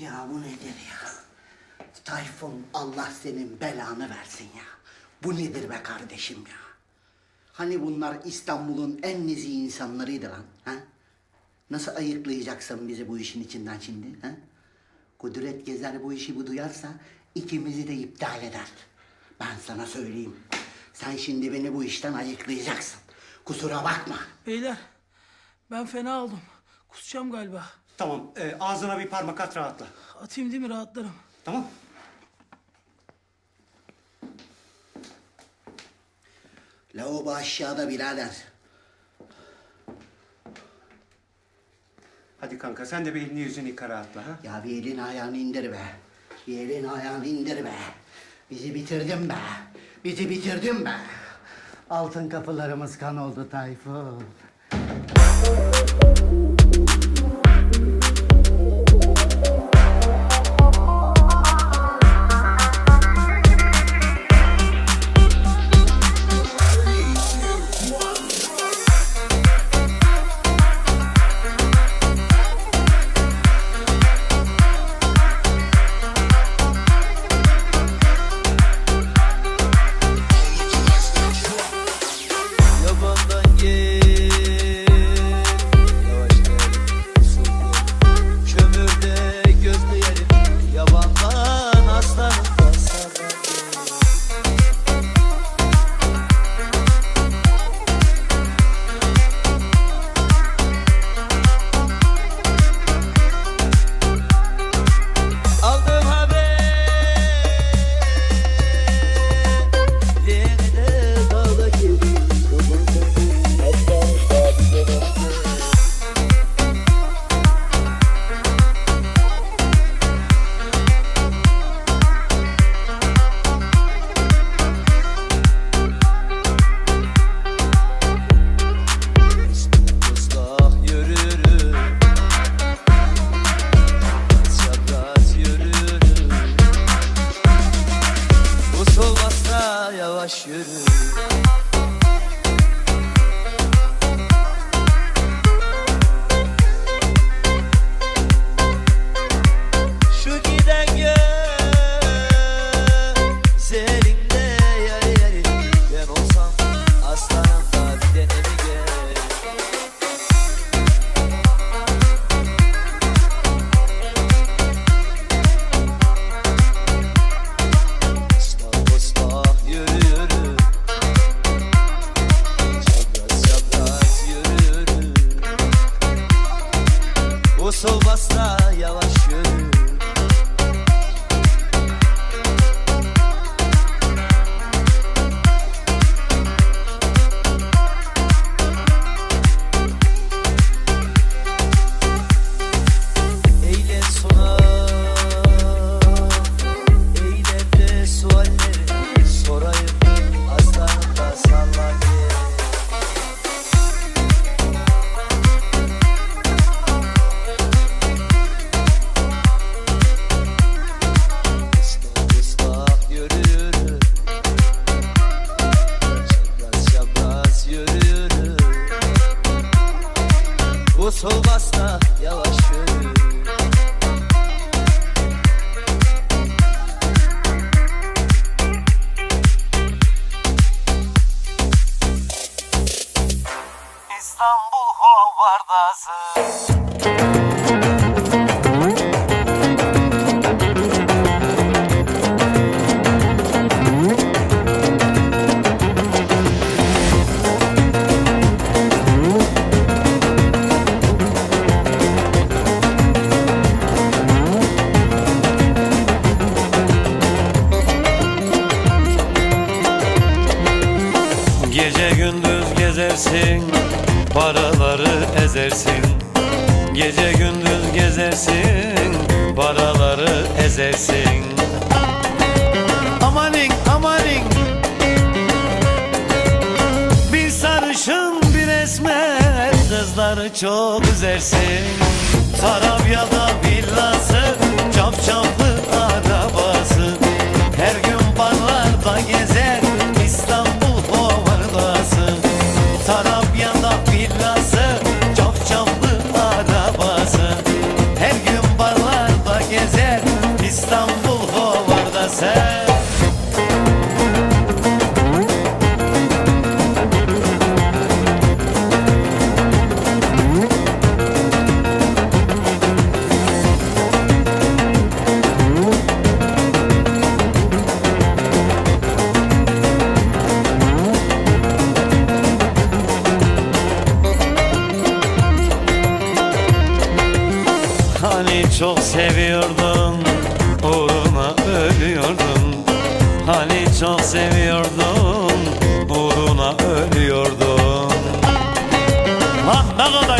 Ya bu nedir ya? Tayfun Allah senin belanı versin ya. Bu nedir be kardeşim ya? Hani bunlar İstanbul'un en nezih insanlarıydı lan. Ha? Nasıl ayıklayacaksın bizi bu işin içinden şimdi? Ha? Kudret Gezer bu işi bu duyarsa ikimizi de iptal eder. Ben sana söyleyeyim. Sen şimdi beni bu işten ayıklayacaksın. Kusura bakma. Beyler ben fena oldum. Kusacağım galiba. Tamam, e, ağzına bir parmak at rahatla. Atayım değil mi rahatlarım. Tamam? Lavabo aşağıda birader. Hadi kanka sen de bir elini yüzünü yıka rahatla ha. Ya bir elin ayağını indir be. Bir elin ayağını indir be. Bizi bitirdin be. Bizi bitirdin be. Altın kapılarımız kan oldu Tayfun. Yavaş yürü gezersin, paraları ezersin. Gece gündüz gezersin, paraları ezersin. Amanin amanin Bir sarışın bir esmer kızları çok üzersin Tarabya'da Hani çok seviyordun Uğruna ölüyordun Hani çok seviyordun Uğruna ölüyordun Lan ne kadar